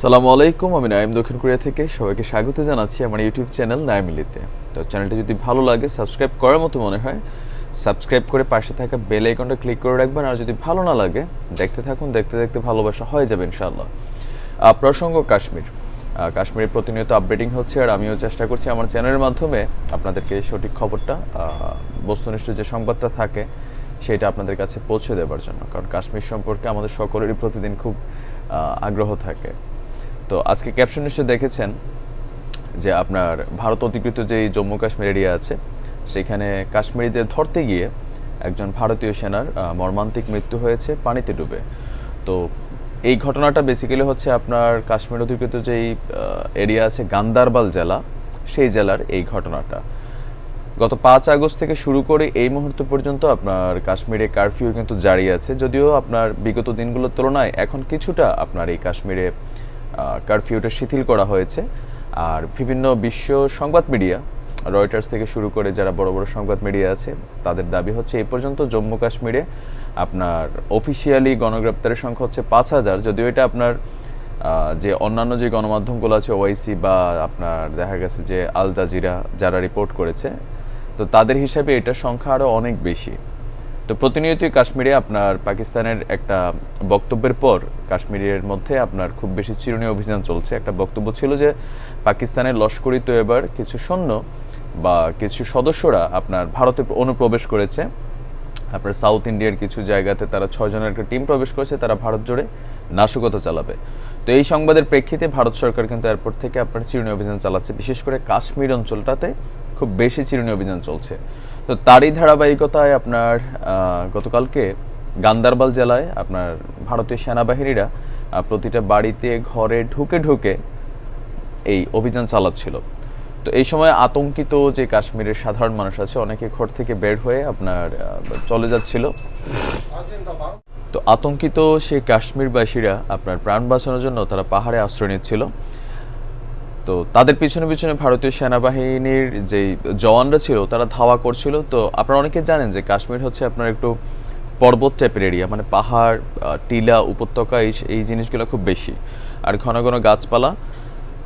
সালামু আলাইকুম, আমি নাইম দক্ষিণ কোরিয়া থেকে। সবাইকে স্বাগত জানাচ্ছি আমার ইউটিউব চ্যানেল নাইমিলিতে তো চ্যানেলটা যদি ভালো লাগে, সাবস্ক্রাইব করার মতো মনে হয়, সাবস্ক্রাইব করে পাশে থাকা বেল আইকনটা ক্লিক করে রাখবেন। আর যদি ভালো না লাগে, দেখতে থাকুন, দেখতে দেখতে ভালোবাসা হয়ে যাবে ইনশাআল্লাহ। প্রসঙ্গ কাশ্মীর। কাশ্মীরে প্রতিনিয়ত আপডেটিং হচ্ছে, আর আমিও চেষ্টা করছি আমার চ্যানেলের মাধ্যমে আপনাদেরকে সঠিক খবরটা বস্তুনিষ্ঠ যে সংবাদটা থাকে, সেটা আপনাদের কাছে পৌঁছে দেওয়ার জন্য। কারণ কাশ্মীর সম্পর্কে আমাদের সকলেরই প্রতিদিন খুব আগ্রহ থাকে। তো আজকে ক্যাপশন নিশ্চয় দেখেছেন যে আপনার ভারত অধিকৃত যে জম্মু কাশ্মীর এরিয়া আছে, সেখানে কাশ্মীরিদের ধরতে গিয়ে একজন ভারতীয় সেনার মর্মান্তিক মৃত্যু হয়েছে, পানিতে ডুবে। তো এই ঘটনাটা বেসিক্যালি হচ্ছে আপনার কাশ্মীর অধিকৃত যেই এরিয়া আছে গান্দারবাল জেলা, সেই জেলার এই ঘটনাটা। গত পাঁচ আগস্ট থেকে শুরু করে এই মুহূর্ত পর্যন্ত আপনার কাশ্মীরে কারফিউ কিন্তু জারি আছে, যদিও আপনার বিগত দিনগুলোর তুলনায় এখন কিছুটা আপনার এই কাশ্মীরে কারফিউটা শিথিল করা হয়েছে। আর বিভিন্ন বিশ্ব সংবাদ মিডিয়া রয়টার্স থেকে শুরু করে যারা বড় বড় সংবাদ মিডিয়া আছে, তাদের দাবি হচ্ছে এই পর্যন্ত জম্মু কাশ্মীরে আপনার অফিসিয়ালি গণগ্রেপ্তারের সংখ্যা হচ্ছে পাঁচ হাজার। যদিও এটা আপনার যে অন্যান্য যে গণমাধ্যমগুলো আছে ওআইসি বা আপনার দেখা গেছে যে আল জাজিরা যারা রিপোর্ট করেছে, তো তাদের হিসাবে এটার সংখ্যা আরও অনেক বেশি। তো প্রতিনিয়তই কাশ্মীরে আপনার পাকিস্তানের একটা বক্তব্যের পর কাশ্মীরের মধ্যে আপনার খুব বেশি চিরুনি অভিযান চলছে। একটা বক্তব্য ছিল যে পাকিস্তানের লস্করি তো এবার কিছু সৈন্য বা কিছু সদস্যরা আপনার ভারতে অনুপ্রবেশ করেছে। আপনার সাউথ ইন্ডিয়ার কিছু জায়গাতে তারা ছয়জনের একটা টিম প্রবেশ করেছে, তারা ভারত জুড়ে নাশকতা চালাবে। তো এই সংবাদের প্রেক্ষিতে ভারত সরকার কিন্তু এয়ারপোর্ট থেকে আপনার চিরুনি অভিযান চালাচ্ছে। বিশেষ করে কাশ্মীর অঞ্চলটাতে খুব বেশি চিরুনি অভিযান চলছে। তো তারই ধারাবাহিকতায় আপনার গতকালকে গান্দারবাল জেলায় আপনার ভারতীয় সেনাবাহিনীরা প্রতিটা বাড়িতে, ঘরে ঢুকে ঢুকে এই অভিযান চালাচ্ছিল। তো এই সময় আতঙ্কিত যে কাশ্মীরের সাধারণ মানুষ আছে, অনেকে ঘর থেকে বের হয়ে আপনার চলে যাচ্ছিল। তো আতঙ্কিত সেই কাশ্মীরবাসীরা আপনার প্রাণ বাঁচানোর জন্য তারা পাহাড়ে আশ্রয় নিচ্ছিল। তো তাদের পিছনে পিছনে ভারতীয় সেনাবাহিনীর যে জওয়ানরা ছিল, তারা ধাওয়া করছিল। তো আপনারা অনেকে জানেন যে কাশ্মীর হচ্ছে আপনার একটু পর্বত টাইপের এরিয়া মানে পাহাড় টিলা, উপত্যকা, এই এই জিনিসগুলো খুব বেশি। আর ঘন ঘন গাছপালা।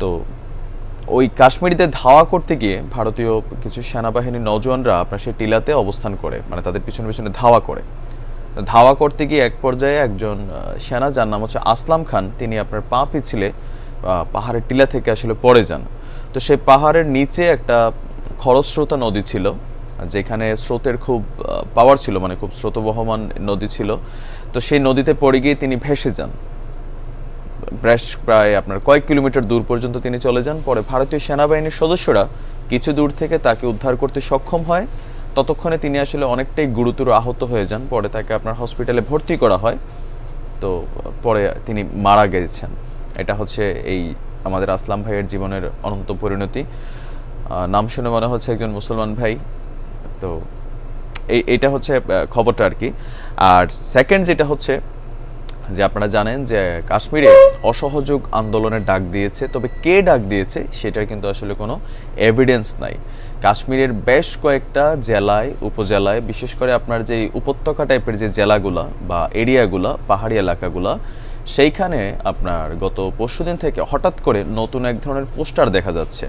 তো ওই কাশ্মীরিতে ধাওয়া করতে গিয়ে ভারতীয় কিছু সেনাবাহিনীর নজওয়ানরা আপনার সেই টিলাতে অবস্থান করে মানে তাদের পিছনে পিছনে ধাওয়া করে। ধাওয়া করতে গিয়ে এক পর্যায়ে একজন সেনা যার নাম হচ্ছে আসলাম খান, তিনি আপনার পা পিছলে পাহাড়ের টিলা থেকে আসলে পড়ে যান। তো সেই পাহাড়ের নিচে একটা খরস্রোতা নদী ছিল, যেখানে স্রোতের খুব পাওয়ার ছিল মানে খুব স্রোতবহমান নদী ছিল। তো সেই নদীতে পড়ে গিয়ে তিনি ভেসে যান। বেশ প্রায় আপনার কয়েক কিলোমিটার দূর পর্যন্ত তিনি চলে যান। পরে ভারতীয় সেনাবাহিনীর সদস্যরা কিছু দূর থেকে তাকে উদ্ধার করতে সক্ষম হয়। ততক্ষণে তিনি আসলে অনেকটাই গুরুতর আহত হয়ে যান। পরে তাকে আপনার হসপিটালে ভর্তি করা হয়। তো পরে তিনি মারা গেছেন। এটা হচ্ছে এই আমাদের আসলাম ভাইয়ের জীবনের অনন্ত পরিণতি। নাম শুনে মনে হচ্ছে একজন মুসলমান ভাই। তো এই এটা হচ্ছে খবরটা আর কি। আর সেকেন্ড যেটা হচ্ছে, যে আপনারা জানেন যে কাশ্মীরে অসহযোগ আন্দোলনের ডাক দিয়েছে, তবে কে ডাক দিয়েছে সেটার কিন্তু আসলে কোনো এভিডেন্স নাই। কাশ্মীরের বেশ কয়েকটা জেলায়, উপজেলায়, বিশেষ করে আপনার যে উপত্যকা টাইপের যে জেলাগুলা বা এরিয়াগুলা পাহাড়ি এলাকাগুলা সেইখানে আপনার গত পরশুদিন থেকে হঠাৎ করে নতুন এক ধরনের পোস্টার দেখা যাচ্ছে।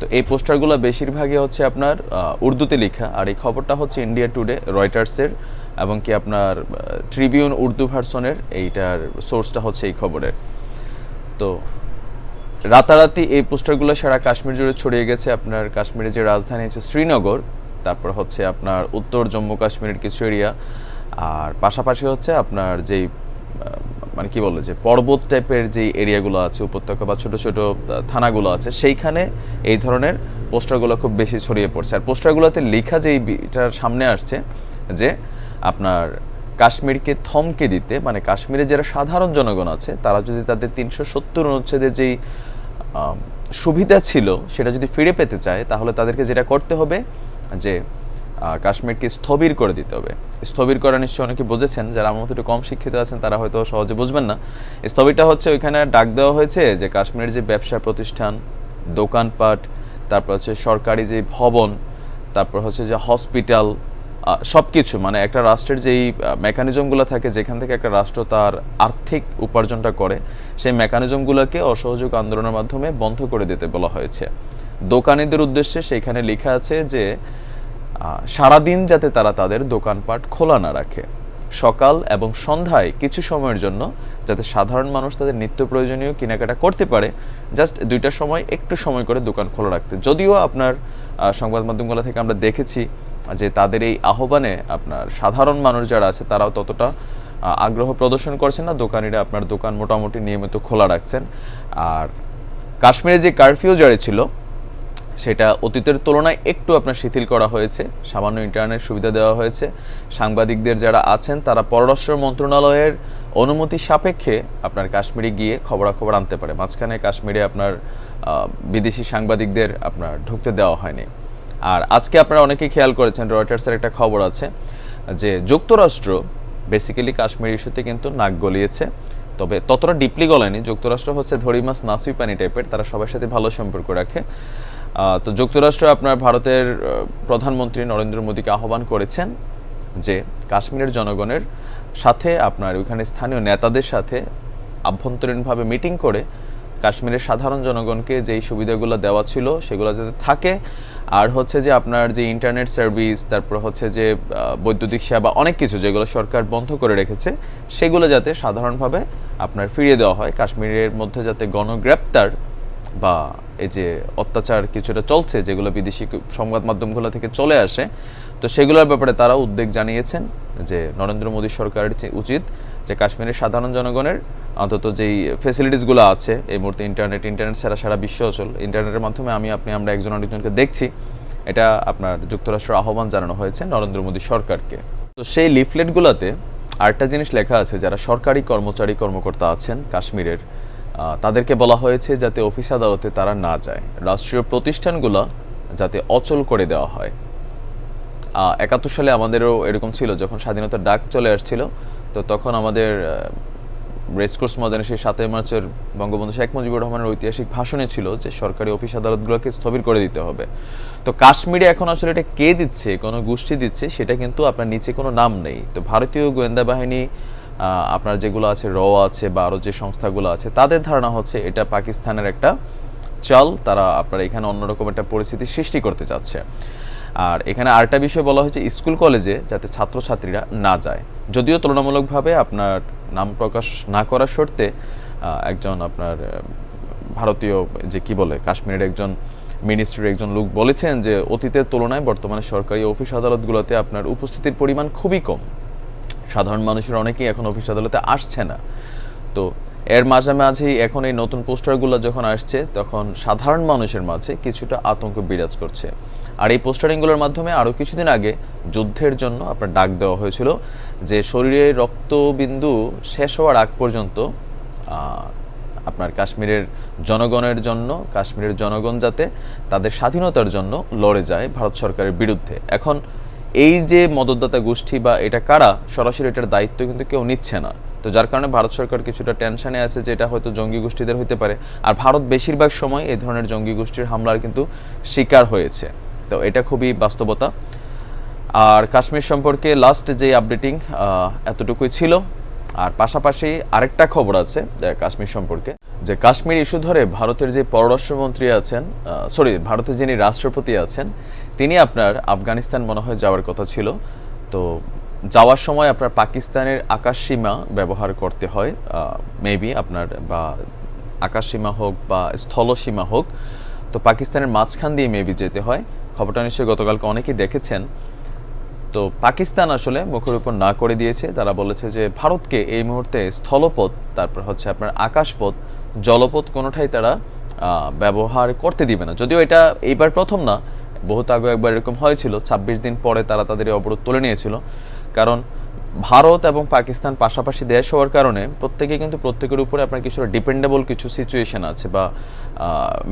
তো এই পোস্টারগুলো বেশিরভাগই হচ্ছে আপনার উর্দুতে লেখা। আর এই খবরটা হচ্ছে ইন্ডিয়া টুডে রয়টার্সের এবং কি আপনার ট্রিবিউন উর্দু ভার্সনের এইটার সোর্সটা হচ্ছে এই খবরের তো রাতারাতি এই পোস্টারগুলো সারা কাশ্মীর জুড়ে ছড়িয়ে গেছে। আপনার কাশ্মীরের যে রাজধানী হচ্ছে শ্রীনগর, তারপর হচ্ছে আপনার উত্তর জম্মু কাশ্মীরের কিছু এরিয়া আর পাশাপাশি হচ্ছে আপনার যেই মানে কি বলে যে, পর্বত টাইপের যে এরিয়াগুলো আছে, উপত্যকা বা ছোট ছোট থানাগুলো আছে, সেইখানে এই ধরনের পোস্টারগুলো খুব বেশি ছড়িয়ে পড়ছে। আর পোস্টারগুলোতে লেখা যেই এটার সামনে আসছে যে, আপনার কাশ্মীরকে থমকে দিতে মানে কাশ্মীরে যারা সাধারণ জনগণ আছে, তারা যদি তাদের তিনশো সত্তর অনুচ্ছেদের যেই সুবিধা ছিল, সেটা যদি ফিরে পেতে চায়, তাহলে তাদেরকে যেটা করতে হবে যে কাশ্মীরকে স্থবির করে দিতে হবে। স্থবির করা নিশ্চয়ই অনেকে বুঝেছেন, যারা আমার মতো একটু কম শিক্ষিত আছেন, তারা হয়তো সহজে বুঝবেন না। স্থবিরটা হচ্ছে ওইখানে ডাক দেওয়া হয়েছে যে কাশ্মীরের যে ব্যবসা প্রতিষ্ঠান, দোকানপাট, তারপর হচ্ছে সরকারি যে ভবন, তারপর হচ্ছে যে হসপিটাল সব কিছু মানে একটা রাষ্ট্রের যেই মেকানিজমগুলো থাকে, যেখান থেকে একটা রাষ্ট্র তার আর্থিক উপার্জনটা করে, সেই মেকানিজমগুলোকে অসহযোগ আন্দোলনের মাধ্যমে বন্ধ করে দিতে বলা হয়েছে। দোকানিদের উদ্দেশ্যে সেখানে লেখা আছে যে সারাদিন যাতে তারা তাদের দোকানপাট খোলা না রাখে। সকাল এবং সন্ধ্যায় কিছু সময়ের জন্য যাতে সাধারণ মানুষ তাদের নিত্য প্রয়োজনীয় কেনাকাটা করতে পারে, জাস্ট দুইটা সময় একটু সময় করে দোকান খোলা রাখতে। যদিও আপনার সংবাদ মাধ্যমগুলো থেকে আমরা দেখেছি যে তাদের এই আহ্বানে আপনার সাধারণ মানুষ যারা আছে, তারাও ততটা আগ্রহ প্রদর্শন করছেন না। দোকানিরা আপনার দোকান মোটামুটি নিয়মিত খোলা রাখছেন। আর কাশ্মীরে যে কারফিউ জারি ছিল সেটা অতীতের তুলনায় একটু আপনার শিথিল করা হয়েছে। সামান্য ইন্টারনেট সুবিধা দেওয়া হয়েছে। সাংবাদিকদের যারা আছেন, তারা পররাষ্ট্র মন্ত্রণালয়ের অনুমতি সাপেক্ষে আপনার কাশ্মীরে গিয়ে খবরাখবর আনতে পারে। মাঝখানে কাশ্মীরে আপনার বিদেশি সাংবাদিকদের আপনার ঢুকতে দেওয়া হয়নি। আর আজকে আপনারা অনেকেই খেয়াল করেছেন, রয়টার্সের একটা খবর আছে যে যুক্তরাষ্ট্র বেসিক্যালি কাশ্মীর ইস্যুতে কিন্তু নাক গলিয়েছে। তবে ততটা ডিপলি গলায়নি। যুক্তরাষ্ট্র হচ্ছে ধরি মাছ নাসুই পানি টাইপের তারা সবার সাথে ভালো সম্পর্ক রাখে। তো যুক্তরাষ্ট্র আপনার ভারতের প্রধানমন্ত্রী নরেন্দ্র মোদীকে আহ্বান করেছেন যে কাশ্মীরের জনগণের সাথে আপনার ওইখানে স্থানীয় নেতাদের সাথে আভ্যন্তরীণভাবে মিটিং করে কাশ্মীরের সাধারণ জনগণকে যেই সুবিধাগুলো দেওয়া ছিল সেগুলো যাতে থাকে। আর হচ্ছে যে আপনার যে ইন্টারনেট সার্ভিস, তারপর হচ্ছে যে বৈদ্যুতিক সেবা, অনেক কিছু যেগুলো সরকার বন্ধ করে রেখেছে, সেগুলো যাতে সাধারণভাবে আপনার ফিরিয়ে দেওয়া হয়। কাশ্মীরের মধ্যে যাতে গণগ্রেপ্তার বা এই যে অত্যাচার কিছুটা চলছে, যেগুলো বিদেশি সংবাদ মাধ্যমগুলো থেকে চলে আসে, তো সেগুলোর ব্যাপারে তারা উদ্বেগ জানিয়েছেন যে নরেন্দ্র মোদী সরকারের উচিত যে কাশ্মীরের সাধারণ জনগণের অন্তত যেই ফেসিলিটিসগুলো আছে, এই মুহূর্তে ইন্টারনেট ইন্টারনেট ছাড়া সারা বিশ্ব অচল। ইন্টারনেটের মাধ্যমে আমি, আপনি, আমরা একজন আরেকজনকে দেখছি। এটা আপনার যুক্তরাষ্ট্রের আহ্বান জানানো হয়েছে নরেন্দ্র মোদী সরকারকে। তো সেই লিফলেটগুলোতে আরেকটা জিনিস লেখা আছে, যারা সরকারি কর্মচারী কর্মকর্তা আছেন কাশ্মীরের তাদেরকে বলা হয়েছে যাতে অফিস আদালতে তারা না যায়। রাষ্ট্রীয় প্রতিষ্ঠানগুলো যাতে অচল করে দেওয়া হয়। একাত্তর সালে আমাদেরও এরকম ছিল, যখন স্বাধীনতার ডাক চলে আসছিল, তো তখন আমাদের রেসকোর্স ময়দানে সেই সাতই মার্চের বঙ্গবন্ধু শেখ মুজিবুর রহমানের ঐতিহাসিক ভাষণে ছিল যে, সরকারি অফিস আদালতগুলোকে স্থবির করে দিতে হবে। তো কাশ্মীরে এখন আসলে এটা কে দিচ্ছে, কোনো গোষ্ঠী দিচ্ছে, সেটা কিন্তু আপনার নিচে কোনো নাম নেই। তো ভারতীয় গোয়েন্দা বাহিনী আপনার যেগুলো আছে, র আছে বা আরও যে সংস্থাগুলো আছে, তাদের ধারণা হচ্ছে এটা পাকিস্তানের একটা চাল। তারা আপনার এখানে অন্যরকম একটা পরিস্থিতি সৃষ্টি করতে চাচ্ছে। আর এখানে আরেকটা বিষয় বলা হয়েছে, স্কুল কলেজে যাতে ছাত্রছাত্রীরা না যায়। যদিও তুলনামূলকভাবে আপনার নাম প্রকাশ না করার শর্তে একজন আপনার ভারতীয় যে কি বলে, কাশ্মীরের একজন মিনিস্ট্রির একজন লোক বলেছেন যে, অতীতের তুলনায় বর্তমানে সরকারি অফিস আদালতগুলোতে আপনার উপস্থিতির পরিমাণ খুবই কম। সাধারণ মানুষের অনেকেই এখন অফিস আদালতে আসছে না। তো এর মাঝামাঝি এখন এই নতুন পোস্টারগুলো যখন আসছে, তখন সাধারণ মানুষের মাঝে কিছুটা আতঙ্ক বিরাজ করছে। আর এই পোস্টারিংগুলোর মাধ্যমে আরও কিছুদিন আগে যুদ্ধের জন্য আপনার ডাক দেওয়া হয়েছিল যে শরীরের রক্তবিন্দু শেষ হওয়ার আগ পর্যন্ত আপনার কাশ্মীরের জনগণের জন্য, কাশ্মীরের জনগণ যাতে তাদের স্বাধীনতার জন্য লড়ে যায় ভারত সরকারের বিরুদ্ধে। এখন এই যে মদতদাতা গোষ্ঠী বা এটা কারা, সরাসরি এটার দায়িত্ব কিন্তু কেউ নিচ্ছে না। তো যার কারণে ভারত সরকার কিছুটা টেনশনে আছে যে এটা হয়তো জঙ্গি গোষ্ঠীদের হতে পারে। আর ভারত বেশিরভাগ সময় এই ধরনের জঙ্গি গোষ্ঠীর হামলার কিন্তু শিকার হয়েছে। তো এটা খুবই বাস্তবতা। আর কাশ্মীর সম্পর্কে লাস্ট যে আপডেটিং এতটুকুই ছিল। আর পাশাপাশি আরেকটা খবর আছে কাশ্মীর সম্পর্কে। যে কাশ্মীর ইস্যু ধরে ভারতের যে পররাষ্ট্রমন্ত্রী আছেন সরি ভারতের যিনি রাষ্ট্রপতি আছেন তিনি আপনার আফগানিস্তান মনে হয় যাওয়ার কথা ছিল। তো যাওয়ার সময় আপনার পাকিস্তানের আকাশ সীমা ব্যবহার করতে হয় মেবি আপনার বা আকাশ সীমা হোক বা স্থল সীমা হোক। তো পাকিস্তানের মাঝখান দিয়ে মেবি যেতে হয়। খবরটা নিশ্চয়ই গতকালকে অনেকেই দেখেছেন। তো পাকিস্তান আসলে মুখের উপর না করে দিয়েছে। তারা বলেছে যে ভারতকে এই মুহূর্তে স্থলপথ, তারপর হচ্ছে আপনার আকাশপথ, জলপথ কোনোটাই তারা ব্যবহার করতে দিবে না। যদিও এটা এইবার প্রথম না বহুত আগে একবার এরকম হয়েছিল, ছাব্বিশ দিন পরে তারা তাদের অবরোধ তুলে নিয়েছিল। কারণ ভারত এবং পাকিস্তান পাশাপাশি দেশ হওয়ার কারণে প্রত্যেকে কিন্তু প্রত্যেকের উপরে আপনার কিছু ডিপেন্ডেবল কিছু সিচুয়েশন আছে বা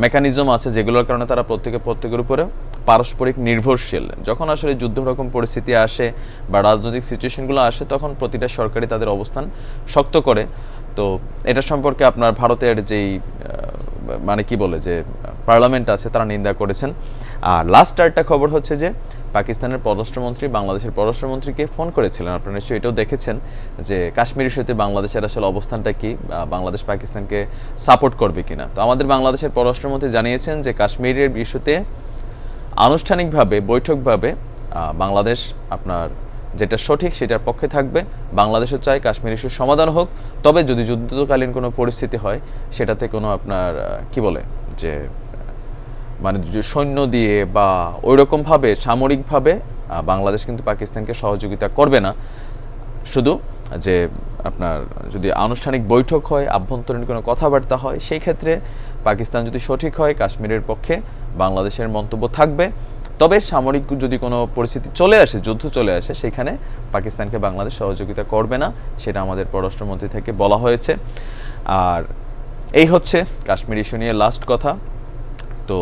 মেকানিজম আছে যেগুলোর কারণে তারা প্রত্যেকে প্রত্যেকের উপরে পারস্পরিক নির্ভরশীল। যখন আসলে যুদ্ধ রকম পরিস্থিতি আসে বা রাজনৈতিক সিচুয়েশনগুলো আসে, তখন প্রতিটা সরকারি তাদের অবস্থান শক্ত করে। তো এটা সম্পর্কে আপনার ভারতের যেই মানে কি বলে যে, পার্লামেন্ট আছে, তারা নিন্দা করেছেন। আর লাস্ট আরেকটা খবর হচ্ছে যে, পাকিস্তানের পররাষ্ট্রমন্ত্রী, বাংলাদেশের পররাষ্ট্রমন্ত্রীকে ফোন করেছিলেন। আপনারা নিশ্চয়ই এটাও দেখেছেন যে, কাশ্মীর ইস্যুতে বাংলাদেশের আসলে অবস্থানটা কি বাংলাদেশ পাকিস্তানকে সাপোর্ট করবে কিনা। তো আমাদের বাংলাদেশের পররাষ্ট্রমন্ত্রী জানিয়েছেন যে, কাশ্মীরের ইস্যুতে আনুষ্ঠানিকভাবে, বৈঠকভাবে বাংলাদেশ আপনার যেটা সঠিক সেটার পক্ষে থাকবে বাংলাদেশও চায় কাশ্মীর ইস্যুর সমাধান হোক। তবে যদি যুদ্ধকালীন কোনো পরিস্থিতি হয়, সেটাতে কোনো আপনার কি বলে, যে মানে সৈন্য দিয়ে বা ওই রকমভাবে সামরিকভাবে বাংলাদেশ কিন্তু পাকিস্তানকে সহযোগিতা করবে না। শুধু যে আপনার যদি আনুষ্ঠানিক বৈঠক হয়, আভ্যন্তরীণ কোনো কথাবার্তা হয়, সেই ক্ষেত্রে পাকিস্তান যদি সঠিক হয়, কাশ্মীরের পক্ষে বাংলাদেশের মন্তব্য থাকবে। তবে সামরিক যদি কোনো পরিস্থিতি চলে আসে, যুদ্ধ চলে আসে, সেখানে পাকিস্তানকে বাংলাদেশ সহযোগিতা করবে না, সেটা আমাদের পররাষ্ট্রমন্ত্রী থেকে বলা হয়েছে। আর এই হচ্ছে কাশ্মীর ইস্যু নিয়ে লাস্ট কথা। তো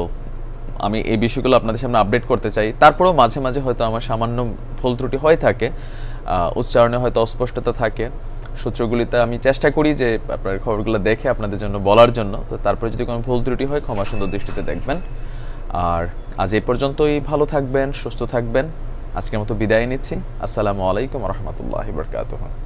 আমি এই বিষয়গুলো আপনাদের সামনে আপডেট করতে চাই। তারপরেও মাঝে মাঝে হয়তো আমার সামান্য ভুল ত্রুটি হয়ে থাকে উচ্চারণে হয়তো অস্পষ্টতা থাকে। সূত্রগুলিতে আমি চেষ্টা করি যে আপনার খবরগুলো দেখে আপনাদের জন্য বলার জন্য। তো তারপরে যদি কোনো ভুল ত্রুটি হয়, ক্ষমা সুন্দর দৃষ্টিতে দেখবেন। আর আজ এ পর্যন্তই ভালো থাকবেন, সুস্থ থাকবেন। আজকের মতো বিদায় নিচ্ছি। আসসালামু আলাইকুম রহমতুল্লাহ বরকাতহ।